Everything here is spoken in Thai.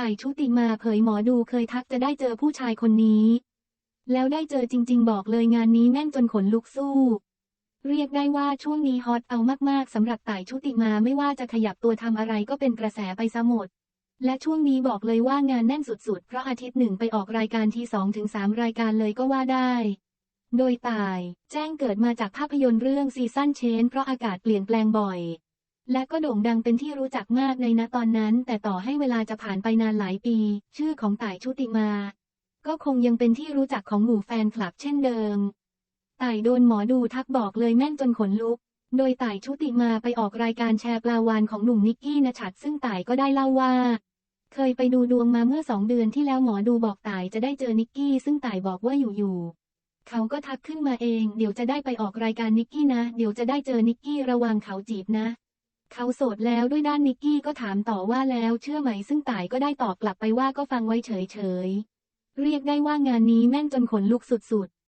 ต่ายชุติมาเผยหมอดูเคยทักจะได้เจอผู้ชายคนนี้ แล้วได้เจอจริง ๆ บอกเลยงานนี้แม่นจนขนลุกสู้ เรียกได้ว่าช่วงนี้ฮอตเอามากๆสำหรับต่ายชุติมาไม่ว่าจะขยับตัวทำอะไรก็เป็นกระแสไปซะหมด และช่วงนี้บอกเลยว่างานแน่นสุดๆ เพราะอาทิตย์หนึ่งไปออกรายการทีสองถึงสามรายการเลยก็ว่าได้ โดยตาย แจ้งเกิดมาจากภาพยนตร์เรื่องซีซั่นเชนเพราะอากาศเปลี่ยนแปลงบ่อย และก็โด่งดังเป็นที่รู้จักมากในณตอนนั้น แต่ต่อให้เวลาจะผ่านไปนานหลายปี ชื่อของต่ายชุติมา ก็คงยังเป็นที่รู้จักของหมู่แฟนคลับเช่นเดิม ต่ายโดนหมอดูทักบอกเลยแม่นจนขนลุก โดยต่ายชุติมาไปออกรายการแชร์ปลาวานของหนุ่มนิกกี้นชัดซึ่งต่ายก็ได้เล่าว่า เคยไปดูดวงมาเมื่อสองเดือนที่แล้วหมอดูบอกต่ายจะได้เจอนิกกี้ซึ่งต่ายบอกว่าอยู่ๆเขาก็ทักขึ้นมาเอง เดี๋ยวจะได้ไปออกรายการนิกกี้นะ เดี๋ยวจะได้เจอนิกกี้ระวังเขาจีบนะ เขาโสดแล้วด้วยด้านนิกกี้ก็ถามต่อว่าแล้วเชื่อไหมซึ่งต่ายก็ได้ตอบกลับไปว่าก็ฟังไว้เฉยๆ เรียกได้ว่างานนี้แม่นจนขนลุกสุด